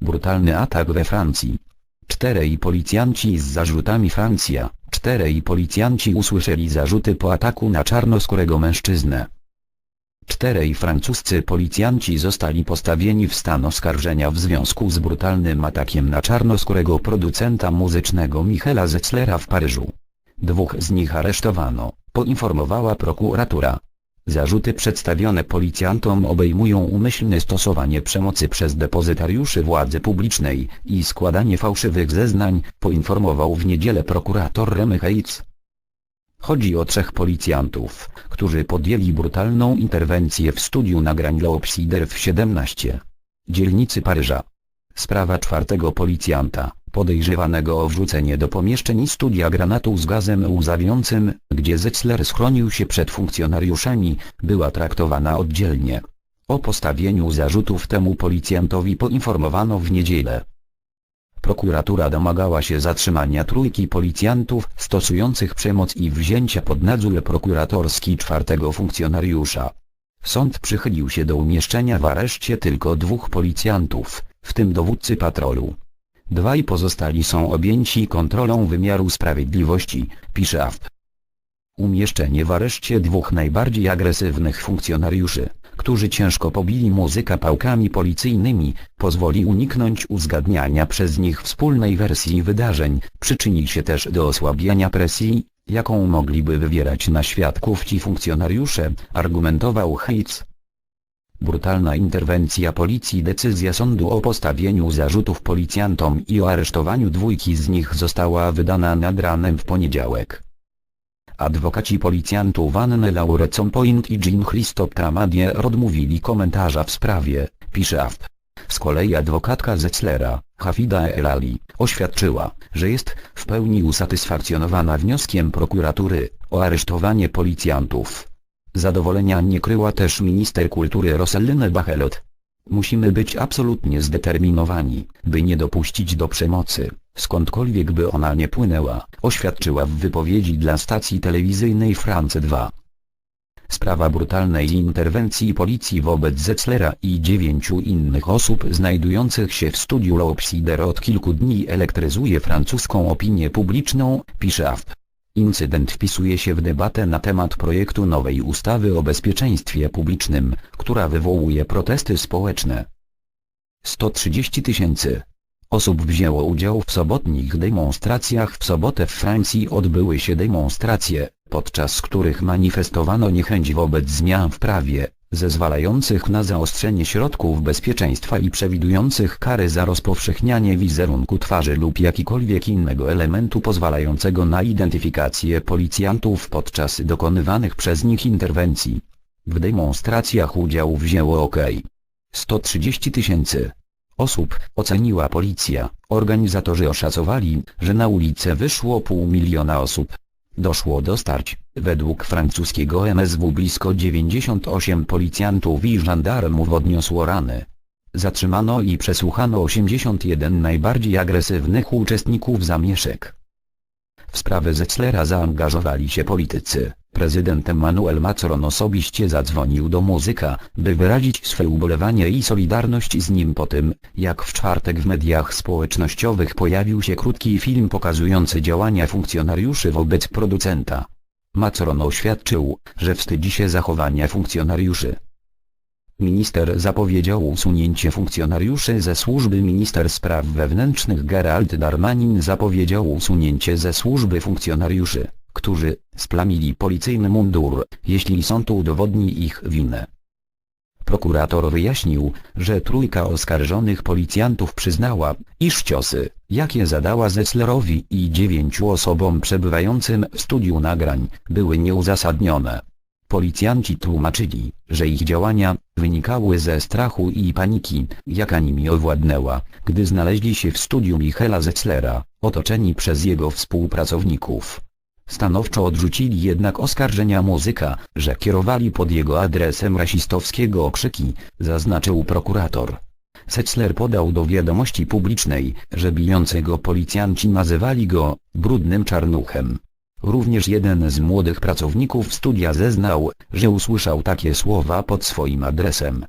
Brutalny atak we Francji. Czterej policjanci z zarzutami Francja. Czterej policjanci usłyszeli zarzuty po ataku na czarnoskórego mężczyznę. Czterej francuscy policjanci zostali postawieni w stan oskarżenia w związku z brutalnym atakiem na czarnoskórego producenta muzycznego Michela Zetzlera w Paryżu. Dwóch z nich aresztowano, poinformowała prokuratura. Zarzuty przedstawione policjantom obejmują umyślne stosowanie przemocy przez depozytariuszy władzy publicznej i składanie fałszywych zeznań, poinformował w niedzielę prokurator Remy Heitz. Chodzi o trzech policjantów, którzy podjęli brutalną interwencję w studiu nagrań L'Obsider w 17 dzielnicy Paryża. Sprawa czwartego policjanta, podejrzewanego o wrzucenie do pomieszczeń studia granatu z gazem łzawiącym, gdzie Zetzler schronił się przed funkcjonariuszami, była traktowana oddzielnie. O postawieniu zarzutów temu policjantowi poinformowano w niedzielę. Prokuratura domagała się zatrzymania trójki policjantów stosujących przemoc i wzięcia pod nadzór prokuratorski czwartego funkcjonariusza. Sąd przychylił się do umieszczenia w areszcie tylko dwóch policjantów, w tym dowódcy patrolu. Dwaj pozostali są objęci kontrolą wymiaru sprawiedliwości, pisze AFP. Umieszczenie w areszcie dwóch najbardziej agresywnych funkcjonariuszy, którzy ciężko pobili muzyka pałkami policyjnymi, pozwoli uniknąć uzgadniania przez nich wspólnej wersji wydarzeń, przyczyni się też do osłabiania presji, jaką mogliby wywierać na świadków ci funkcjonariusze, argumentował Heitz. Brutalna interwencja policji decyzja sądu o postawieniu zarzutów policjantom i o aresztowaniu dwójki z nich została wydana nad ranem w poniedziałek. Adwokaci policjantów Anne Laurecon Point i Jean Christophe Tamadier odmówili komentarza w sprawie, pisze AFP. Z kolei adwokatka Zetzlera, Hafida El Ali, oświadczyła, że jest w pełni usatysfakcjonowana wnioskiem prokuratury o aresztowanie policjantów. Zadowolenia nie kryła też minister kultury Roselline Bachelot. Musimy być absolutnie zdeterminowani, by nie dopuścić do przemocy, skądkolwiek by ona nie płynęła, oświadczyła w wypowiedzi dla stacji telewizyjnej France 2. Sprawa brutalnej interwencji policji wobec Zetzlera i dziewięciu innych osób znajdujących się w studiu L'Obsider od kilku dni elektryzuje francuską opinię publiczną, pisze AFP. Incydent wpisuje się w debatę na temat projektu nowej ustawy o bezpieczeństwie publicznym, która wywołuje protesty społeczne. 130 tysięcy osób wzięło udział w sobotnich demonstracjach w sobotę w Francji odbyły się demonstracje, podczas których manifestowano niechęć wobec zmian w prawie, zezwalających na zaostrzenie środków bezpieczeństwa i przewidujących kary za rozpowszechnianie wizerunku twarzy lub jakikolwiek innego elementu pozwalającego na identyfikację policjantów podczas dokonywanych przez nich interwencji. W demonstracjach udział wzięło ok. 130 tysięcy osób, oceniła policja. Organizatorzy oszacowali, że na ulicę wyszło pół miliona osób. Doszło do starć, według francuskiego MSW blisko 98 policjantów i żandarmów odniosło rany. Zatrzymano i przesłuchano 81 najbardziej agresywnych uczestników zamieszek. W sprawę Zetzlera zaangażowali się politycy. Prezydent Emmanuel Macron osobiście zadzwonił do muzyka, by wyrazić swe ubolewanie i solidarność z nim po tym, jak w czwartek w mediach społecznościowych pojawił się krótki film pokazujący działania funkcjonariuszy wobec producenta. Macron oświadczył, że wstydzi się zachowania funkcjonariuszy. Minister zapowiedział usunięcie funkcjonariuszy ze służby Minister Spraw Wewnętrznych Gerald Darmanin zapowiedział usunięcie ze służby funkcjonariuszy, którzy splamili policyjny mundur, jeśli sąd udowodni ich winę. Prokurator wyjaśnił, że trójka oskarżonych policjantów przyznała, iż ciosy, jakie zadała Zetzlerowi i dziewięciu osobom przebywającym w studiu nagrań, były nieuzasadnione. Policjanci tłumaczyli, że ich działania wynikały ze strachu i paniki, jaka nimi owładnęła, gdy znaleźli się w studiu Michela Zetzlera, otoczeni przez jego współpracowników. Stanowczo odrzucili jednak oskarżenia muzyka, że kierowali pod jego adresem rasistowskiego okrzyki, zaznaczył prokurator. Setzler podał do wiadomości publicznej, że bijącego policjanci nazywali go brudnym czarnuchem. Również jeden z młodych pracowników studia zeznał, że usłyszał takie słowa pod swoim adresem.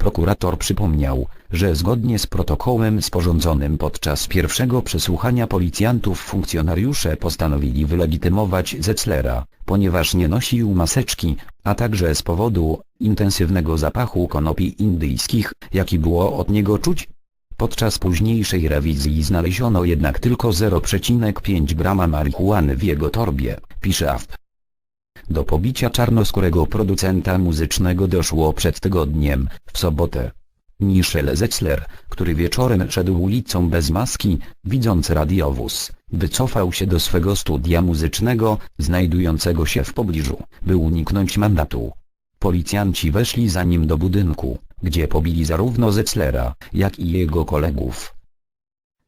Prokurator przypomniał, że zgodnie z protokołem sporządzonym podczas pierwszego przesłuchania policjantów funkcjonariusze postanowili wylegitymować Zetzlera, ponieważ nie nosił maseczki, a także z powodu intensywnego zapachu konopi indyjskich, jaki było od niego czuć. Podczas późniejszej rewizji znaleziono jednak tylko 0,5 grama marihuany w jego torbie, pisze AFP. Do pobicia czarnoskórego producenta muzycznego doszło przed tygodniem, w sobotę. Michel Zetzler, który wieczorem szedł ulicą bez maski, widząc radiowóz, wycofał się do swego studia muzycznego, znajdującego się w pobliżu, by uniknąć mandatu. Policjanci weszli za nim do budynku, gdzie pobili zarówno Zetzlera, jak i jego kolegów.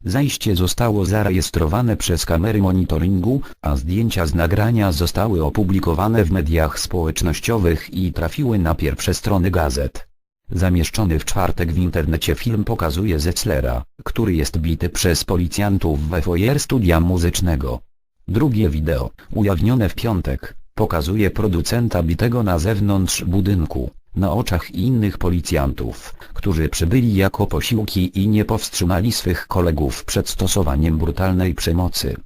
Zajście zostało zarejestrowane przez kamery monitoringu, a zdjęcia z nagrania zostały opublikowane w mediach społecznościowych i trafiły na pierwsze strony gazet. Zamieszczony w czwartek w internecie film pokazuje Zetzlera, który jest bity przez policjantów we foyer studia muzycznego. Drugie wideo, ujawnione w piątek, pokazuje producenta bitego na zewnątrz budynku, na oczach innych policjantów, którzy przybyli jako posiłki i nie powstrzymali swych kolegów przed stosowaniem brutalnej przemocy.